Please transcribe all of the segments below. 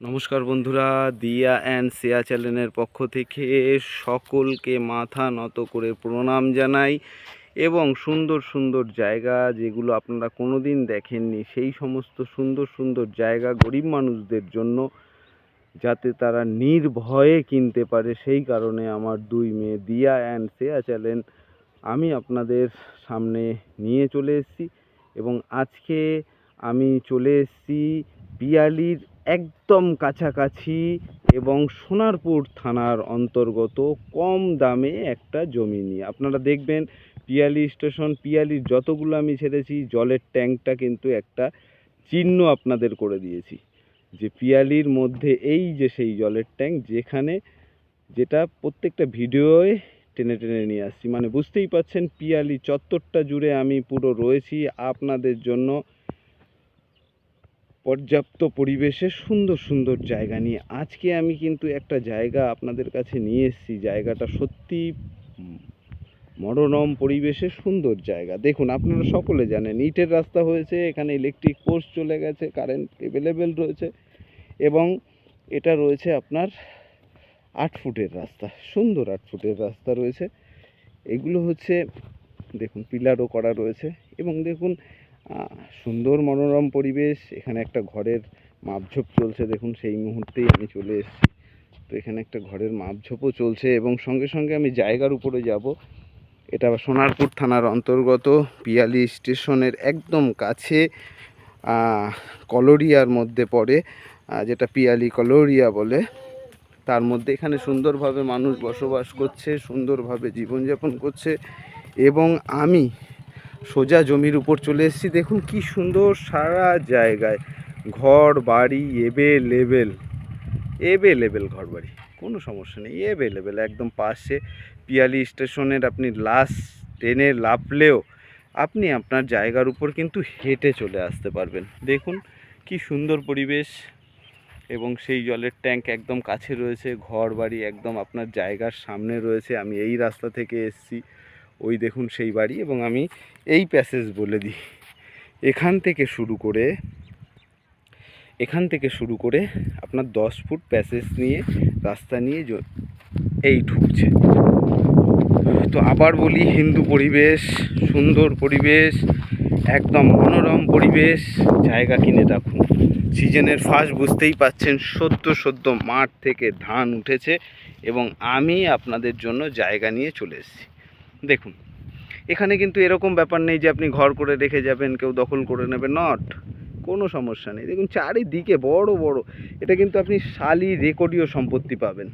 নমস্কার বন্ধুরা, দিয়া অ্যান্ড সেয়া চ্যানেলের পক্ষ থেকে সকলকে মাথা নত করে প্রণাম জানাই এবং সুন্দর সুন্দর জায়গা যেগুলো আপনারা কোনোদিন দেখেননি, সেই সমস্ত সুন্দর সুন্দর জায়গা গরিব মানুষদের জন্য যাতে তারা নির্ভয়ে কিনতে পারে। সেই কারণে আমার দুই মেয়ে দিয়া অ্যান্ড সেয়া চ্যানেল আমি আপনাদের সামনে নিয়ে চলে এসেছি এবং আজকে আমি চলে এসেছি পিয়ালির একদম কাছাকাছি এবং সোনারপুর থানার অন্তর্গত কম দামে একটা জমি নিয়ে। আপনারা দেখবেন, পিয়ালি স্টেশন পিয়ালির যতগুলো আমি ছেড়েছি, জলের ট্যাঙ্কটা কিন্তু একটা চিহ্ন আপনাদের করে দিয়েছি। যে পিয়ালির মধ্যে এই যে সেই জলের ট্যাঙ্ক, যেখানে যেটা প্রত্যেকটা ভিডিওয় টেনে টেনে নিয়ে আসছি। মানে বুঝতেই পাচ্ছেন, পিয়ালি চত্বরটা জুড়ে আমি পুরো রয়েছি। আপনাদের জন্য পর্যাপ্ত পরিবেশে সুন্দর সুন্দর জায়গা নিয়ে। আজকে আমি কিন্তু একটা জায়গা আপনাদের কাছে নিয়ে এসেছি। জায়গাটা সত্যি মনোরম, পরিবেশে সুন্দর জায়গা। দেখুন, আপনারা সকলে জানেন, ইটের রাস্তা হয়েছে, এখানে ইলেকট্রিক পোস্ট চলে গেছে কারেন্ট অ্যাভেলেবেল রয়েছে এবং এটা রয়েছে আপনার আট ফুটের রাস্তা, সুন্দর আট ফুটের রাস্তা রয়েছে। এগুলো হচ্ছে, দেখুন, পিলারও করা রয়েছে এবং দেখুন সুন্দর মনোরম পরিবেশ, এখানে একটা ঘরের মাপঝোপ চলছে, দেখুন সেই মুহূর্তেই আমি চলে এসেছি। তো এখানে একটা ঘরের মাপঝোপও চলছে এবং সঙ্গে সঙ্গে আমি জায়গার উপরে যাব। এটা সোনারপুর থানার অন্তর্গত পিয়ালি স্টেশনের একদম কাছে কলোরিয়ার মধ্যে পড়ে যেটা পিয়ালি কলোরিয়া বলে। তার মধ্যে এখানে সুন্দরভাবে মানুষ বসবাস করছে, সুন্দরভাবে জীবনযাপন করছে এবং আমি সোজা জমির উপর চলে এসেছি। দেখুন কি সুন্দর সারা জায়গায় ঘর, বাড়ি এবে লেভেল ঘর বাড়ি। কোনো সমস্যা নেই এবে লেভেল একদম পাশে পিয়ালি স্টেশনের আপনি লাস্ট ট্রেনে লাফলেও আপনি আপনার জায়গার উপর কিন্তু হেঁটে চলে আসতে পারবেন। দেখুন কি সুন্দর পরিবেশ এবং সেই জলের ট্যাঙ্ক একদম কাছে রয়েছে, ঘর বাড়ি একদম আপনার জায়গার সামনে রয়েছে। আমি এই রাস্তা থেকে এসেছি। ওই দেখুন সেই বাড়ি এবং আমি এই প্যাসেজ বলে দিই। এখান থেকে শুরু করে, এখান থেকে শুরু করে আপনার দশ ফুট প্যাসেজ নিয়ে রাস্তা নিয়ে এই ঢুকছে। তো আবার বলি, হিন্দু পরিবেশ, সুন্দর পরিবেশ, একদম মনোরম পরিবেশ, জায়গা কিনে রাখুন। সিজনের ফার্স্ট বুঝতেই পাচ্ছেন, সদ্য সদ্য মাঠ থেকে ধান উঠেছে এবং আমি আপনাদের জন্য জায়গা নিয়ে চলে এসেছি। দেখুন, এখানে কিন্তু এরকম ব্যাপার নেই যে আপনি ঘর করে রেখে যাবেন, কেউ দখল করে নেবে নট কোনো সমস্যা নেই। দেখুন, চারিদিকে বড় বড়, এটা কিন্তু আপনি শালি রেকর্ডীয় সম্পত্তি পাবেন।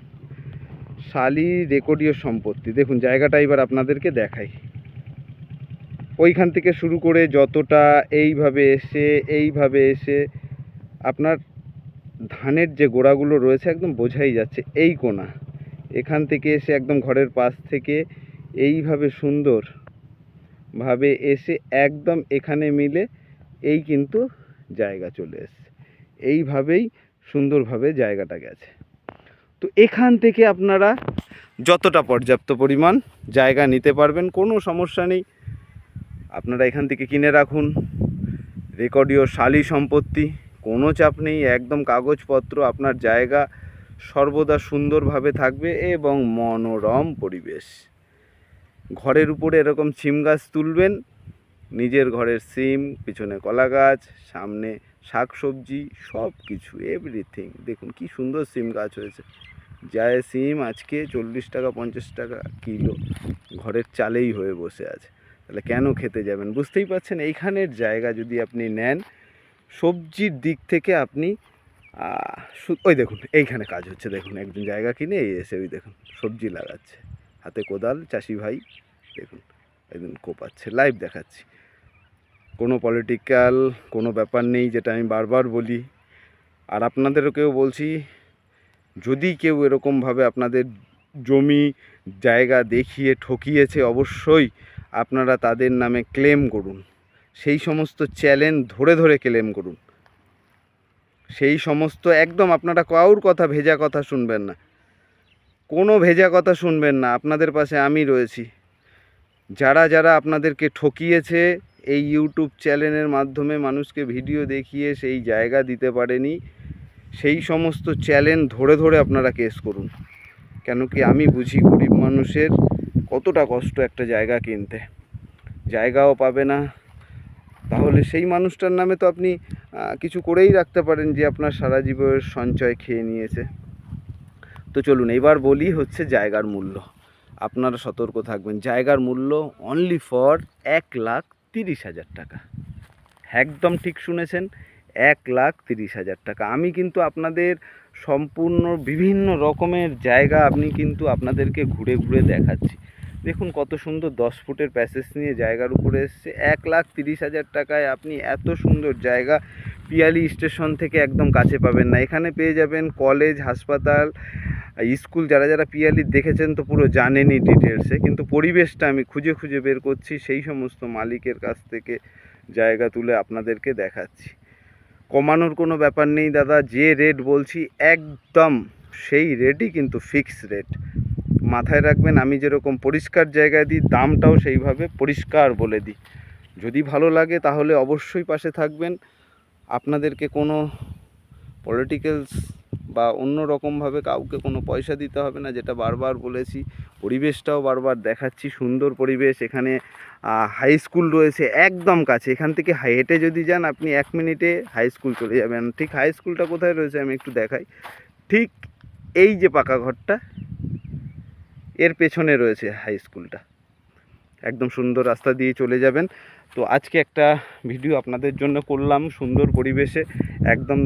শালি রেকর্ডীয় সম্পত্তি। দেখুন, জায়গাটা এবার আপনাদেরকে দেখাই। ওইখান থেকে শুরু করে যতটা এইভাবে এসে এইভাবে এসে আপনার ধানের যে গোড়াগুলো রয়েছে, একদম বোঝাই যাচ্ছে এই কোণা। এখান থেকে এসে একদম ঘরের পাশ থেকে এইভাবে সুন্দর ভাবে এসে একদম এখানে মিলে এই কিন্তু জায়গা চলে এসছে। এইভাবেই সুন্দরভাবে জায়গাটা গেছে। তো এখান থেকে আপনারা যতটা পর্যাপ্ত পরিমাণ জায়গা নিতে পারবেন, কোনো সমস্যা নেই। আপনারা এখান থেকে কিনে রাখুন। রেকর্ডীয় শালি সম্পত্তি, কোনো চাপ নেই। একদম কাগজপত্র, আপনার জায়গা সর্বদা সুন্দরভাবে থাকবে এবং মনোরম পরিবেশ। ঘরের উপরে এরকম সিম গাছ তুলবেন, নিজের ঘরের সিম পিছনে কলা গাছ, সামনে শাক সবজি সব কিছু এভরিথিং দেখুন কি সুন্দর সিম গাছ হয়েছে। যায় সিম আজকে চল্লিশ টাকা, পঞ্চাশ টাকা কিলো, ঘরের চালেই হয়ে বসে আছে। তাহলে কেন খেতে যাবেন? বুঝতেই পারছেন, এইখানের জায়গা যদি আপনি নেন, সবজির দিক থেকে আপনি ওই দেখুন, এইখানে কাজ হচ্ছে, দেখুন, একজন জায়গা কিনে এই এসে ওই দেখুন, সবজি লাগাচ্ছে। হাতে কোদাল, চাষি ভাই, দেখুন একদম কোপাচ্ছে লাইভ দেখাচ্ছি। কোনো পলিটিক্যাল কোনো ব্যাপার নেই, যেটা আমি বারবার বলি। আর আপনাদেরকেও বলছি, যদি কেউ এরকমভাবে আপনাদের জমি, জায়গা দেখিয়ে ঠকিয়েছে, অবশ্যই আপনারা তাদের নামে ক্লেম করুন। সেই সমস্ত চ্যালেঞ্জ ধরে ধরে ক্লেম করুন। সেই সমস্ত একদম আপনারা কাউর কথা, ভেজা কথা শুনবেন না। কোনো ভেজা কথা শুনবেন না, আপনাদের পাশে আমি রয়েছি। যারা যারা আপনাদেরকে ঠকিয়েছে এই ইউটিউব চ্যানেলের মাধ্যমে মানুষকে ভিডিও দেখিয়ে সেই জায়গা দিতে পারেনি, সেই সমস্ত চ্যালেঞ্জ ধরে ধরে আপনারা কেস করুন। কেন কি আমি বুঝি গরিব মানুষের কতটা কষ্ট একটা জায়গা কিনতে। জায়গাও পাবে না। তাহলে সেই মানুষটার নামে তো আপনি কিছু করেই রাখতে পারেন যে আপনার সারা জীবনের সঞ্চয় খেয়ে নিয়েছে। তো চলুন, এবার বলি হচ্ছে জায়গার মূল্য। আপনারা সতর্ক থাকবেন, জায়গার মূল্য অনলি ফর এক লাখ তিরিশ হাজার টাকা। একদম ঠিক শুনেছেন, এক লাখ তিরিশ হাজার টাকা। আমি কিন্তু আপনাদের সম্পূর্ণ বিভিন্ন রকমের জায়গা আপনি কিন্তু আপনাদেরকে ঘুরে ঘুরে দেখাচ্ছি। দেখুন কত সুন্দর দশ ফুটের প্যাসেজ নিয়ে জায়গার উপরে এসছে। এক লাখ তিরিশ হাজার টাকায় আপনি এত সুন্দর জায়গা পিয়ালি স্টেশন থেকে একদম কাছে পাবেন না। এখানে পেয়ে যাবেন কলেজ, হাসপাতাল স্কুল যারা যারা পিয়ালি দেখেছেন তো পুরো জানেনি ডিটেলসে কিন্তু পরিবেশটা আমি খুঁজে খুঁজে বের করছি, সেই সমস্ত মালিকের কাছ থেকে জায়গা তুলে আপনাদেরকে দেখাচ্ছি। কমানোর কোনো ব্যাপার নেই দাদা, যে রেট বলছি একদম সেই রেটই কিন্তু ফিক্স রেট মাথায় রাখবেন, আমি যেরকম পরিষ্কার জায়গায় দিই, দামটাও সেইভাবে পরিষ্কার বলে দিই। যদি ভালো লাগে তাহলে অবশ্যই পাশে থাকবেন। আপনাদেরকে কোনো পলিটিক্যালস বা অন্য রকমভাবে কাউকে কোনো পয়সা দিতে হবে না, যেটা বারবার বলেছি। পরিবেশটাও বারবার দেখাচ্ছি, সুন্দর পরিবেশ। এখানে হাই স্কুল রয়েছে, একদম কাছে। এখান থেকে হেঁটে যদি যান, আপনি এক মিনিটে হাই স্কুল চলে যাবেন। ঠিক হাই স্কুলটা কোথায় রয়েছে আমি একটু দেখাই। ঠিক এই যে পাকা ঘরটা, এর পেছনে রয়েছে হাই স্কুলটা একদম সুন্দর রাস্তা দিয়ে চলে যাবেন। তো আজকে একটা ভিডিও আপনাদের জন্য করলাম সুন্দর পরিবেশে। একদম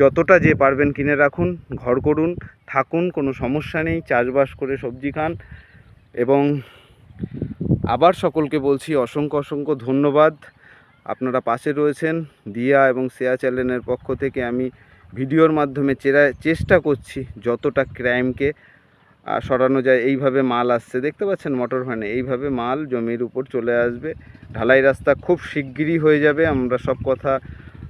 যতটা যে পারবেন কিনে রাখুন, ঘর করুন, থাকুন, কোনো সমস্যা নেই, চাষবাস করে সবজি খান এবং আবার সকলকে বলছি অসংখ্য অসংখ্য ধন্যবাদ। আপনারা পাশে রয়েছেন, দিয়া এবং শেয়া চ্যানেলের পক্ষ থেকে আমি ভিডিওর মাধ্যমে চেরা, চেষ্টা করছি যতটা ক্রাইমকে সরানো যায়, এইভাবে মাল আসছে। দেখতে পাচ্ছেন মোটর ভ্যানে এইভাবে মাল জমির উপর চলে আসবে। ঢালাই রাস্তা খুব শিগগিরই হয়ে যাবে, আমরা সব কথা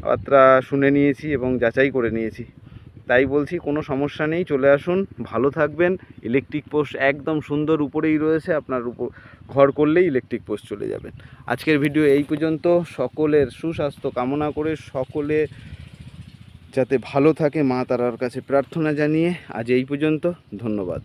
বার্তা শুনে নিয়েছি এবং যাচাই করে নিয়েছি। তাই বলছি, কোনো সমস্যা নেই, চলে আসুন, ভালো থাকবেন। ইলেকট্রিক পোস্ট একদম সুন্দর উপরেই রয়েছে, আপনার উপর ঘর করলেই ইলেকট্রিক পোস্ট চলে যাবেন। আজকের ভিডিও এই পর্যন্ত। সকলের সুস্বাস্থ্য কামনা করে সকলে যাতে ভালো থাকে, মা তারার কাছে প্রার্থনা জানিয়ে আজ এই পর্যন্ত। ধন্যবাদ।